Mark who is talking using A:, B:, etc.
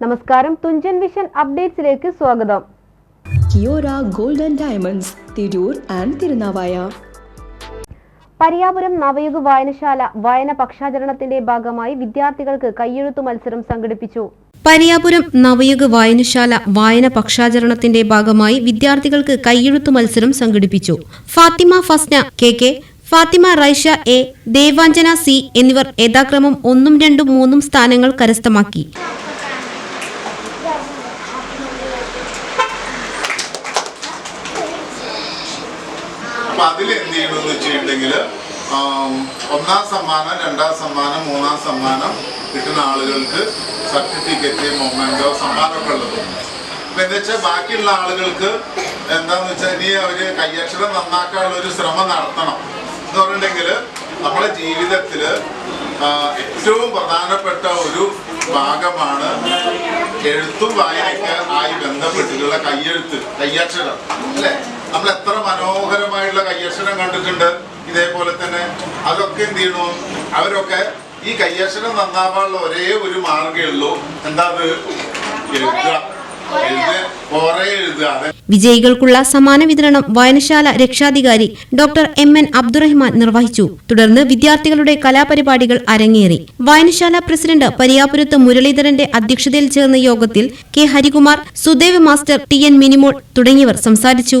A: നമസ്കാരം തുഞ്ചൻ വിഷൻ അപ്ഡേറ്റ്സിലേക്ക് സ്വാഗതം.
B: Kiora golden diamonds Tirur and Thirunavaya.
A: Pariyapuram Navayuga Vayanasala വായന പക്ഷാചരണത്തിന്റെ ഭാഗമായി വിദ്യാർത്ഥികൾക്ക് കയ്യെഴുത്തു മത്സരം സംഘടിപ്പിച്ചു.
C: പരിയാപുരം നവയുഗ വായനശാല വായന പക്ഷാചരണത്തിന്റെ ഭാഗമായി വിദ്യാർത്ഥികൾക്ക് കയ്യെഴുത്തു മത്സരം സംഘടിപ്പിച്ചു. Fathima Fasna K K Fathima Raisha A Devanjana C എന്നിവർ യഥാക്രമം ഒന്നും രണ്ടും മൂന്നും സ്ഥാനങ്ങൾ കരസ്ഥമാക്കി.
D: അപ്പൊ അതിൽ എന്ത് ചെയ്യണമെന്ന് വെച്ചിട്ടുണ്ടെങ്കിൽ ഒന്നാം സമ്മാനം രണ്ടാം സമ്മാനം മൂന്നാം സമ്മാനം കിട്ടുന്ന ആളുകൾക്ക് സർട്ടിഫിക്കറ്റ് മൊമെന്റോ സമ്മാനമൊക്കെ ഉള്ളത്. അപ്പൊ എന്താ വെച്ചാൽ ബാക്കിയുള്ള ആളുകൾക്ക് എന്താന്ന് വെച്ചാൽ ഇനി അവർ കയ്യക്ഷരം നന്നാക്കാനുള്ള ഒരു ശ്രമം നടത്തണം. എന്ന് പറഞ്ഞിട്ടുണ്ടെങ്കിൽ നമ്മുടെ ജീവിതത്തിൽ ഏറ്റവും പ്രധാനപ്പെട്ട ഒരു ഭാഗമാണ് എഴുത്തും വായനയ്ക്ക് ആയി ബന്ധപ്പെട്ടിട്ടുള്ള കയ്യെഴുത്ത് കയ്യക്ഷരം അല്ലേ? നമ്മൾ എത്ര മനോഹരമായിട്ടുള്ള കയ്യക്ഷരം കണ്ടിട്ടുണ്ട് ഇതേപോലെ തന്നെ. അതൊക്കെ എന്ത് ചെയ്യണു? അവരൊക്കെ ഈ കയ്യക്ഷരം നന്നാവാനുള്ള ഒരേ ഒരു മാർഗേ ഉള്ളൂ. എന്താ അത്? എഴുതുക.
C: വിജയികൾക്കുള്ള സമ്മാന വിതരണം വായനശാല രക്ഷാധികാരി ഡോക്ടർ എം എൻ അബ്ദുറഹ്മാൻ നിർവഹിച്ചു. തുടർന്ന് വിദ്യാർത്ഥികളുടെ കലാപരിപാടികൾ അരങ്ങേറി. വായനശാല പ്രസിഡന്റ് പരിയാപുരത്ത് മുരളീധരന്റെ അധ്യക്ഷതയിൽ ചേർന്ന യോഗത്തിൽ K Harikumar Sudev master T N Minimol തുടങ്ങിയവർ സംസാരിച്ചു.